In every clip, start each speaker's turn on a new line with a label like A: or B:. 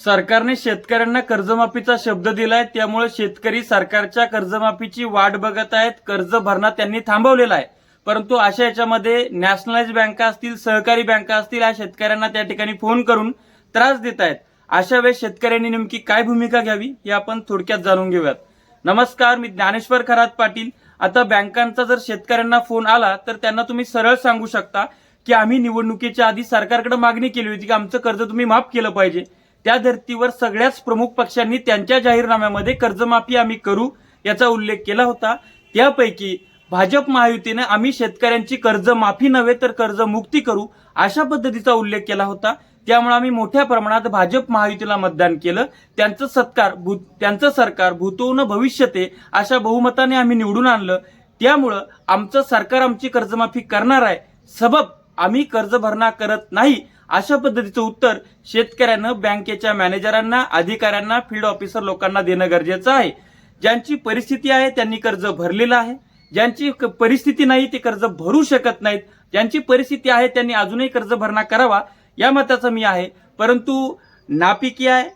A: सरकारने शेतकऱ्यांना कर्जमाफीचा शब्द दिलाय त्यामुळे शेतकरी सरकारच्या कर्जमाफीची वाट बघत आहेत. कर्ज भरणा त्यांनी थांबवलेला आहे. परंतु अशा याच्यामध्ये नॅशनलाइज बँका असतील सहकारी बँका असतील या शेतकऱ्यांना त्या ठिकाणी फोन करून त्रास देत आहेत. अशा वेळेस शेतकऱ्यांनी नेमकी काय भूमिका घ्यावी हे आपण थोडक्यात जाणून घेऊयात. नमस्कार मी ज्ञानेश्वर खरात पाटील. आता बँकांचा जर शेतकऱ्यांना फोन आला तर त्यांना तुम्ही सरळ सांगू शकता की आम्ही निवडणुकीच्या आधी सरकारकडे मागणी केली होती की आमचं कर्ज तुम्ही माफ केलं पाहिजे. त्या धर्तीवर सगळ्याच प्रमुख पक्षांनी त्यांच्या जाहीरनाम्यामध्ये कर्जमाफी आम्ही करू याचा उल्लेख केला होता. त्यापैकी भाजप महायुतीने आम्ही शेतकऱ्यांची कर्जमाफी नव्हे तर कर्जमुक्ती करू अशा पद्धतीचा उल्लेख केला होता. त्यामुळे आम्ही मोठ्या प्रमाणात भाजप महायुतीला मतदान केलं. त्यांचं सत्कार भू त्यांचं सरकार भूतो भविष्यते अशा बहुमताने आम्ही निवडून आणलं. त्यामुळं आमचं सरकार आमची कर्जमाफी करणार आहे. सबब आम्ही कर्ज भरणा करत नाही अशा पद्धतीचं उत्तर शेतकऱ्यानं बँकेच्या मॅनेजरांना अधिकाऱ्यांना फील्ड ऑफिसर लोकांना देणं गरजेचं आहे. ज्यांची परिस्थिती आहे त्यांनी कर्ज भरलेलं आहे. ज्यांची क- परिस्थिती नाही ते कर्ज भरू शकत नाहीत. ज्यांची परिस्थिती आहे त्यांनी अजूनही कर्ज भरणा करावा या मताचा मी आहे. परंतु नापिकी आहे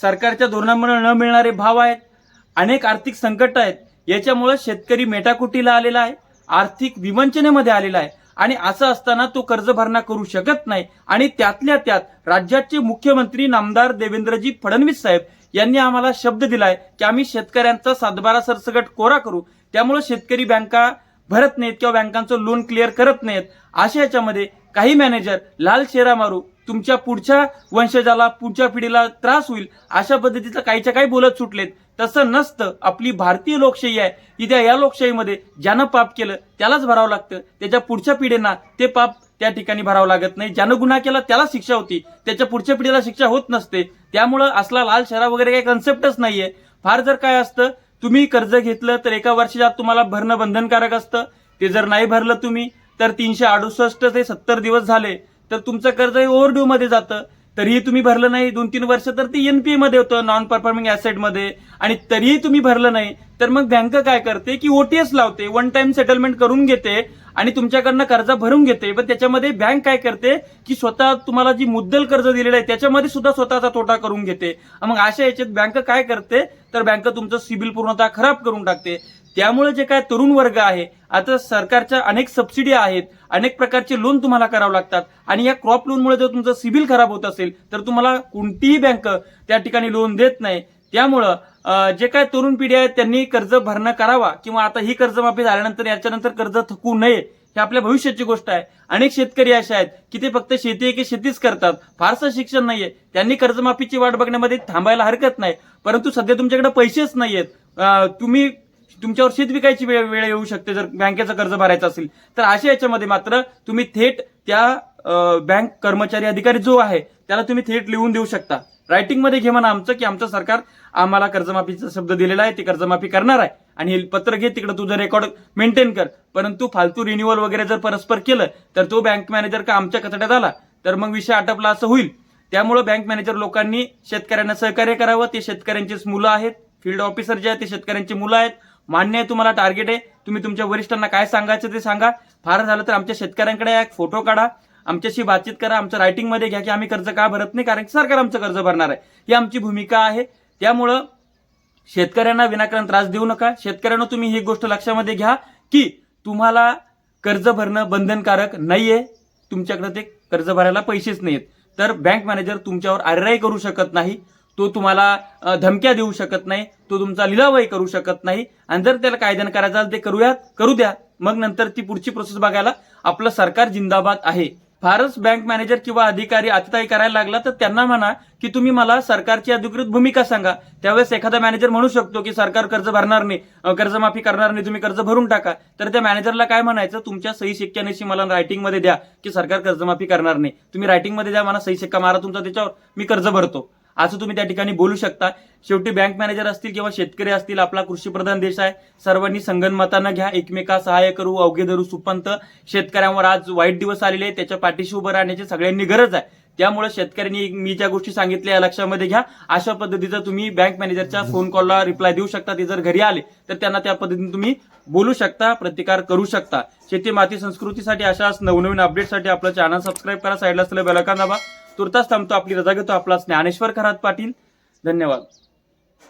A: सरकारच्या धोरणामुळे न मिळणारे भाव आहेत अनेक आर्थिक संकट आहेत. याच्यामुळे शेतकरी मेटाकुटीला आलेला आहे आर्थिक विवंचनेमध्ये आलेला आहे. आणि असं असताना तो कर्ज भरणा करू शकत नाही. आणि त्यातल्या त्यात राज्याचे मुख्यमंत्री नामदार देवेंद्रजी फडणवीस साहेब यांनी आम्हाला शब्द दिलाय की आम्ही शेतकऱ्यांचा सातबारा सरसगट कोरा करू. त्यामुळे शेतकरी बँका भरत नाहीत किंवा बँकांचं लोन क्लिअर करत नाहीत. अशा याच्यामध्ये काही मॅनेजर लाल शेरा मारू तुमच्या पुढच्या वंशजाला पुढच्या पिढीला त्रास होईल अशा पद्धतीचं काहीच्या काही बोलत सुटलेत. तसं नसतं. आपली भारतीय लोकशाही आहे. की त्या या लोकशाहीमध्ये ज्यानं पाप केलं त्यालाच भरावं लागतं. त्याच्या पुढच्या पिढींना ते पाप त्या ठिकाणी भरावं लागत नाही. ज्यानं गुन्हा केला त्याला शिक्षा होती. त्याच्या पुढच्या पिढीला शिक्षा होत नसते. त्यामुळं असला लाल शरा वगैरे काही कन्सेप्टच नाहीये. फार जर काय असतं तुम्ही कर्ज घेतलं तर एका वर्षाच्या आत तुम्हाला भरणं बंधनकारक असतं. ते जर नाही भरलं तुम्ही तर तीनशे अडुसष्ट ते सत्तर दिवस झाले. तर तुमचं कर्ज ओव्हरड्यू मध्ये जातं. तरीही तुम्ही भरलं नाही. दोन तीन वर्ष तर ते एनपीए मध्ये होतं नॉन परफॉर्मिंग ऍसेटमध्ये. आणि तरीही तुम्ही भरलं नाही. तर मग बँक काय करते की ओटीएस लावते वन टाइम सेटलमेंट करून घेते आणि तुमच्याकडनं कर्ज भरून घेते. पण त्याच्यामध्ये बँक काय करते की स्वतः तुम्हाला जी मुद्दल कर्ज दिलेलं आहे त्याच्यामध्ये सुद्धा स्वतःचा तोटा करून घेते. मग अशा याच्यात बँक काय करते? तर बँक तुमचं सिबिल पूर्णतः खराब करून टाकते. त्यामुळे जे काय तरुण वर्ग आहे आता सरकारच्या अनेक सबसिडी आहेत अनेक प्रकारचे लोन तुम्हाला करावं लागतात आणि या क्रॉप लोनमुळे जर तुमचं सिबिल खराब होत असेल तर तुम्हाला कोणतीही बँक त्या ठिकाणी लोन देत नाही. त्यामुळं जे काय तरुण पिढी आहे त्यांनी कर्ज भरणं करावा किंवा आता ही कर्जमाफी झाल्यानंतर याच्यानंतर कर्ज थकू नये हे आपल्या भविष्याची गोष्ट आहे. अनेक शेतकरी असे आहेत की ते फक्त शेती की शेतीच करतात. फारसं शिक्षण नाहीये. त्यांनी कर्जमाफीची वाट बघण्यामध्ये थांबायला हरकत नाही. परंतु सध्या तुमच्याकडे पैसेच नाहीयेत. तुम्ही तुमच्यावर शेत विकायची वेळ वेळ येऊ शकते. जर बँकेचं कर्ज भरायचं असेल तर अशा याच्यामध्ये मात्र तुम्ही थेट त्या बँक कर्मचारी अधिकारी जो आहे त्याला तुम्ही थेट लिहून देऊ शकता. रायटिंगमध्ये घे म्हणा आमचं की आमचं सरकार आम्हाला कर्जमाफीचा शब्द दिलेला आहे ते कर्जमाफी करणार आहे. आणि हे पत्र घे तिकडे तुझं रेकॉर्ड मेंटेन कर. परंतु फालतू रिन्युअल वगैरे जर परस्पर केलं तर तो बँक मॅनेजर का आमच्या कचड्यात आला? तर मग विषय आटपला असं होईल. त्यामुळे बँक मॅनेजर लोकांनी शेतकऱ्यांना सहकार्य करावं. ते शेतकऱ्यांचीच मुलं आहेत. फील्ड ऑफिसर जे आहेत ते शेतकऱ्यांची मुलं आहेत. मान्य आहे तुम्हाला टार्गेट आहे. तुम्ही तुमच्या वरिष्ठांना काय सांगायचं ते सांगा. फार झालं तर आमच्या शेतकऱ्यांकडे एक फोटो काढा. आमच्याशी बातचीत करा. आमच्या रायटिंगमध्ये घ्या की आम्ही कर्ज का भरत नाही कारण की सरकार आमचं कर्ज भरणार आहे. ही आमची भूमिका आहे. त्यामुळं शेतकऱ्यांना विनाकारण त्रास देऊ नका. शेतकऱ्यांना तुम्ही ही गोष्ट लक्षामध्ये घ्या की तुम्हाला कर्ज भरणं बंधनकारक नाहीये. तुमच्याकडे ते कर्ज भरायला पैसेच नाहीत तर बँक मॅनेजर तुमच्यावर आरआय करू शकत नाही. तो तुम्हाला धमक्या देऊ शकत नाही तो तुमचा लिलावही करू शकत नाही. आणि जर त्याला कायद्यानं करायचं ते करूयात करू द्या. मग नंतर ती पुढची प्रोसेस बघायला आपलं सरकार जिंदाबाद आहे. फारच बँक मॅनेजर किंवा अधिकारी अतिताई करायला लागला तर त्यांना म्हणा की तुम्ही मला सरकारची अधिकृत भूमिका सांगा. त्यावेळेस एखादा मॅनेजर म्हणू शकतो की सरकार कर्ज भरणार नाही कर्जमाफी करणार नाही तुम्ही कर्ज भरून टाका. तर त्या मॅनेजरला काय म्हणायचं? तुमच्या सही शिक्क्यानिशी मला रायटिंगमध्ये द्या की सरकार कर्जमाफी करणार नाही. तुम्ही रायटिंगमध्ये द्या मला सही शिक्का मारा तुमचा त्याच्यावर मी कर्ज भरतो. असं तुम्ही त्या ठिकाणी बोलू शकता. शेवटी बँक मॅनेजर असतील किंवा शेतकरी असतील आपला कृषीप्रधान देश आहे. सर्वांनी संगनमतानं घ्या एकमेका सहाय्य करू अवघे धरू सुपंत. शेतकऱ्यांवर आज वाईट दिवस आलेले त्याच्या पाठीशी उभं राहण्याची सगळ्यांनी गरज आहे. त्यामुळे शेतकऱ्यांनी मी ज्या गोष्टी सांगितल्या या लक्षामध्ये घ्या. अशा पद्धतीचं तुम्ही बँक मॅनेजरच्या फोन कॉलला रिप्लाय देऊ शकता. ते जर घरी आले तर त्यांना त्या पद्धतीने तुम्ही बोलू शकता प्रतिकार करू शकता. शेती माती संस्कृतीसाठी अशाच नवनवीन अपडेटसाठी आपलं चॅनल सबस्क्राईब करा साईडला असलेलं बेलकान दाबा. तुर्तास थांबतो. आपली रजा घेतो. आपला ज्ञानेश्वर खरात पाटील. धन्यवाद.